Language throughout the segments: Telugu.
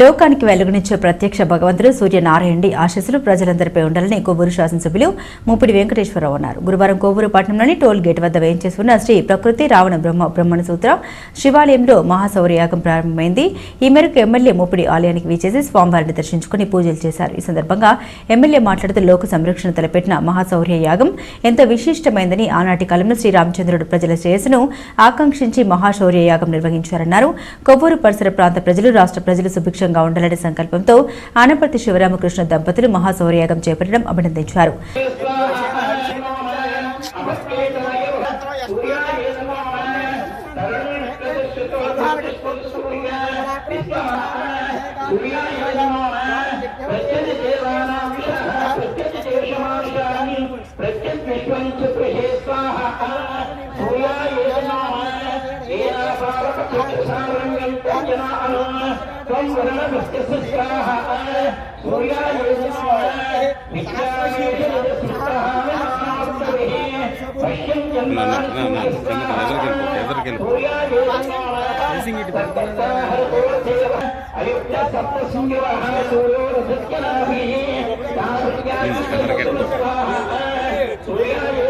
లోకానికి వెలుగునిచ్చే ప్రత్యక్ష భగవంతుడు సూర్యనారాయణుడి ఆశీస్సులు ప్రజలందరిపై ఉండాలని కొవ్వూరు శాసనసభ్యులు ముప్పిడి వెంకటేశ్వరరావు అన్నారు. గురువారం కొవ్వూరు పట్టణంలోని టోల్ గేట్ వద్ద వేయించేసుకున్న శ్రీ ప్రకృతి రావణ బ్రహ్మ బ్రహ్మణ సూత్ర శివాలయంలో మహాశౌర్యాగం ప్రారంభమైంది. ఈ మేరకు ఎమ్మెల్యే ముప్పిడి ఆలయానికి వీచేసి స్వామివారిని దర్శించుకుని పూజలు చేశారు. ఈ సందర్భంగా ఎమ్మెల్యే మాట్లాడుతూ లోక సంరక్షణ తలపెట్టిన మహాశౌర్య యాగం ఎంతో విశిష్టమైందని ఆనాటి కాలంలో శ్రీరామచంద్రుడు ప్రజల శ్రేయస్సును ఆకాంక్షించి మహాశౌర్య యాగం నిర్వహించారన్నారు. కొవ్వూరు పరిసర ప్రాంత ప్రజలు రాష్ట్ర ప్రజలు సుభిక్ష సుభిక్షంగా ఉండాలనే సంకల్పంతో ఆనపర్తి శివరామకృష్ణ దంపతులు మహాశౌర్యాగం చేపట్టడం అభినందించారు. అయోధ్య సప్త సూర్యవాహ సూర్యోరథస్య నాభిః తారుణ్యాయ సూర్యాయ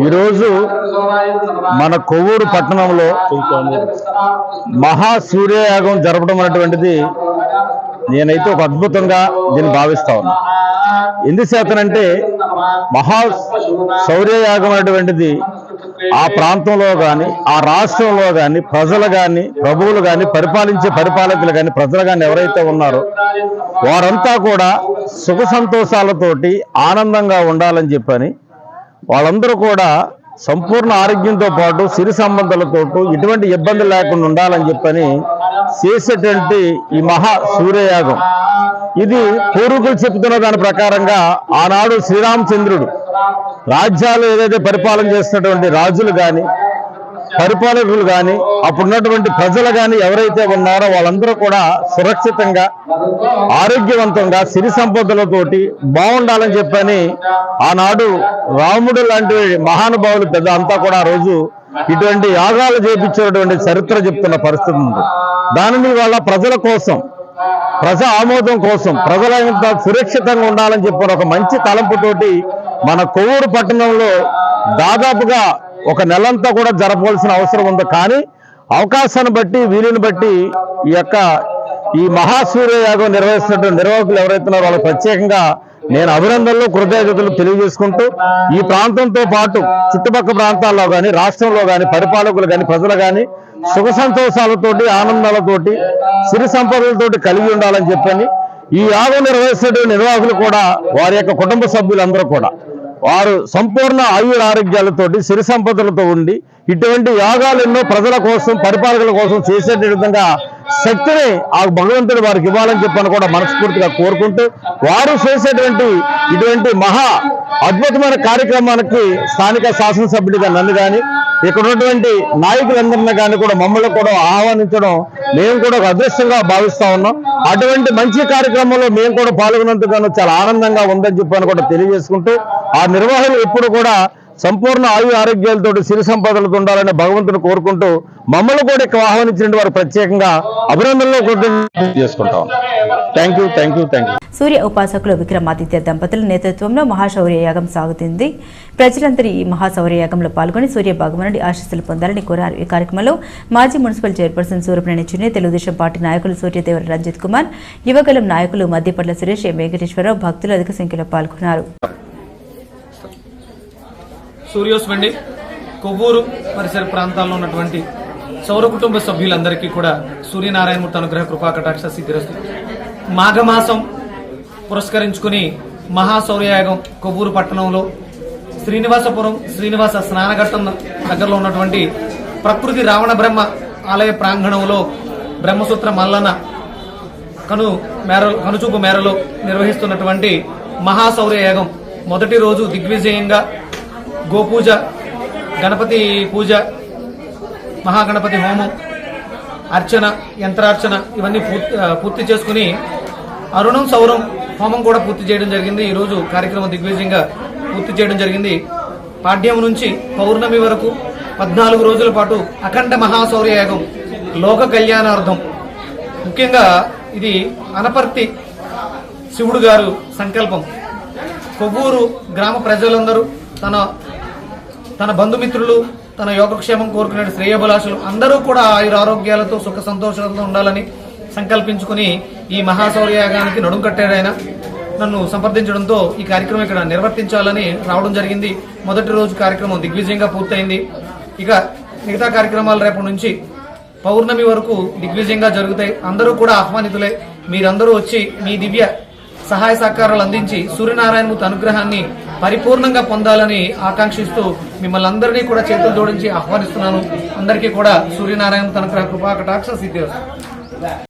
ఈరోజు మన కొవ్వూరు పట్టణంలో మహా సూర్యయాగం జరపడం అనేటువంటిది నేనైతే ఒక అద్భుతంగా దీన్ని భావిస్తా ఉన్నా. ఎందుచేతనంటే మహా శౌర్యయాగం అనేటువంటిది ఆ ప్రాంతంలో కానీ ఆ రాష్ట్రంలో కానీ ప్రజలు కానీ ప్రభువులు కానీ పరిపాలించే పరిపాలకులు కానీ ప్రజలు కానీ ఎవరైతే ఉన్నారో వారంతా కూడా సుఖ సంతోషాలతోటి ఆనందంగా ఉండాలని చెప్పని వాళ్ళందరూ కూడా సంపూర్ణ ఆరోగ్యంతో పాటు సిరి సంబంధాలతో ఎటువంటి ఇబ్బంది లేకుండా ఉండాలని చెప్పని చేసేటువంటి ఈ మహా సూర్యయాగం. ఇది పూర్వీకులు చెప్తున్న దాని ప్రకారంగా ఆనాడు శ్రీరామచంద్రుడు రాజ్యాలు ఏదైతే పరిపాలన చేస్తున్నటువంటి రాజులు కానీ పరిపాలకులు కానీ అప్పుడున్నటువంటి ప్రజలు కానీ ఎవరైతే ఉన్నారో వాళ్ళందరూ కూడా సురక్షితంగా ఆరోగ్యవంతంగా సిరి సంపదలతోటి బాగుండాలని చెప్పని ఆనాడు రాముడు లాంటి మహానుభావులు పెద్ద అంతా కూడా ఆ రోజు ఇటువంటి యాగాలు చేపించినటువంటి చరిత్ర చెప్తున్న పరిస్థితి ఉంది. దానిని వాళ్ళ ప్రజల కోసం ప్రజా ఆమోదం కోసం ప్రజలంతా సురక్షితంగా ఉండాలని చెప్పిన ఒక మంచి తలంపుతోటి మన కొవ్వూరు పట్టణంలో దాదాపుగా ఒక నెలంతా కూడా జరపవలసిన అవసరం ఉంది. కానీ అవకాశాన్ని బట్టి వీలుని బట్టి ఈ యొక్క ఈ మహాసూర్యయాగం నిర్వహిస్తున్న నిర్వాహకులు ఎవరైతే ఉన్నారో వాళ్ళకి ప్రత్యేకంగా నేను అభినందనలు కృతజ్ఞతలు తెలియజేసుకుంటూ ఈ ప్రాంతంతో పాటు చుట్టుపక్కల ప్రాంతాల్లో కానీ రాష్ట్రంలో కానీ పరిపాలకులు కానీ ప్రజలు కానీ సుఖ సంతోషాలతోటి ఆనందాలతోటి సిరి సంపదలతోటి కలిగి ఉండాలని చెప్పని ఈ యాగం నిర్వహిస్తున్న నిర్వాహకులు కూడా వారి యొక్క కుటుంబ సభ్యులందరూ కూడా వారు సంపూర్ణ ఆయుర ఆరోగ్యాలతోటి సిరి సంపదలతో ఉండి ఇటువంటి యాగాలు ఎన్నో ప్రజల కోసం పరిపాలకుల కోసం చేసే విధంగా శక్తిని ఆ భగవంతుడు వారికి ఇవ్వాలని చెప్పని కూడా మనస్ఫూర్తిగా కోరుకుంటూ వారు చేసేటువంటి ఇటువంటి మహా అద్భుతమైన కార్యక్రమానికి స్థానిక శాసనసభ్యుడిగా నన్ను కానీ ఇక్కడ ఉన్నటువంటి నాయకులందరినీ కానీ కూడా మమ్మల్ని కూడా ఆహ్వానించడం మేము కూడా ఒక అదృష్టంగా భావిస్తా ఉన్నాం. అటువంటి మంచి కార్యక్రమంలో మేము కూడా పాల్గొన్నందుకు చాలా ఆనందంగా ఉందని చెప్పని కూడా తెలియజేసుకుంటూ ఆ నిర్వహణ ఎప్పుడు కూడా సంపూర్ణ ఆయు ఆరోగ్యాలతో సిరి సంపదలతో ఉండాలని భగవంతుని కోరుకుంటూ మమ్మల్ని కూడా ఇక్కడ ఆహ్వానించిన వారు ప్రత్యేకంగా అభినందనలు చేసుకుంటాం thank you thank you thank you Surya ఉపాసకులు విక్రమాదిత్య దంపతుల నేతృత్వంలో మహాశౌర్య యాగం సాగుతుంది. ప్రజలందరూ ఈ మహాశౌర్య యాగంలో పాల్గొని సూర్య భగవానుడి ఆశీస్సులు పొందాలని కోరారు. ఈ కార్యక్రమంలో మాజీ municipal chairperson Suryaprani Chunni Telugu Desam party నాయకులు సూర్యదేవర రంజిత్ కుమార్ యువగలం నాయకులు మద్దిపట్ల సురేష్ వెంకటేశ్వరరావు భక్తులు అధిక సంఖ్యలో పాల్గొన్నారు. సూర్యోస్మండి కొవ్వూరు పరిసర ప్రాంతాల్లో ఉన్నటువంటి సౌర కుటుంబ సభ్యులందరికీ కూడా సూర్యనారాయణమూర్తి అనుగ్రహ కృపా కటాక్ష సిద్ధిరస్తు. మాఘమాసం పురస్కరించుకుని మహాశౌర్యయాగం కొవ్వూరు పట్టణంలో శ్రీనివాసపురం శ్రీనివాస స్నానఘట్టం దగ్గరలో ఉన్నటువంటి ప్రకృతి రావణ బ్రహ్మ ఆలయ ప్రాంగణంలో బ్రహ్మసూత్ర మల్లన కను మేర కనుచూపు మేరలో నిర్వహిస్తున్నటువంటి మహాశౌర్యయాగం మొదటి రోజు దిగ్విజయంగా గోపూజ గణపతి పూజ మహాగణపతి హోమం అర్చన యంత్రార్చన ఇవన్నీ పూర్తి పూర్తి చేసుకుని అరుణం సౌరం హోమం కూడా పూర్తి చేయడం జరిగింది. ఈ రోజు కార్యక్రమం దిగ్విజయంగా పూర్తి చేయడం జరిగింది. పాడ్యం నుంచి పౌర్ణమి వరకు పద్నాలుగు రోజుల పాటు అఖండ మహాశౌర్య యాగం లోక కళ్యాణార్థం. ముఖ్యంగా ఇది అనపర్తి శివుడు గారు సంకల్పం. కొవ్వూరు గ్రామ ప్రజలందరూ తన తన బంధుమిత్రులు తన యోగక్షేమం కోరుకునే శ్రేయభిలాషులు అందరూ కూడా ఆయుర ఆరోగ్యాలతో సుఖ సంతోషాలతో ఉండాలని సంకల్పించుకుని ఈ మహాశౌర్యాగానికి నడుం కట్టాడు ఆయన. నన్ను సంప్రదించడంతో ఈ కార్యక్రమం ఇక్కడ నిర్వర్తించాలని రావడం జరిగింది. మొదటి రోజు కార్యక్రమం దిగ్విజయంగా పూర్తయింది. ఇక మిగతా కార్యక్రమాలు రేపటి నుంచి పౌర్ణమి వరకు దిగ్విజయంగా జరుగుతాయి. అందరూ కూడా ఆహ్వానితులే మీరందరూ వచ్చి మీ దివ్య సహాయ సహకారాలు అందించి సూర్యనారాయణమూర్తి అనుగ్రహాన్ని పరిపూర్ణంగా పొందాలని ఆకాంక్షిస్తూ మిమ్మల్ని అందరినీ కూడా చేతులు జోడించి ఆహ్వానిస్తున్నాను. అందరికీ కూడా సూర్యనారాయణ అనుగ్రహ కృపా కటాక్ష సిద్ధి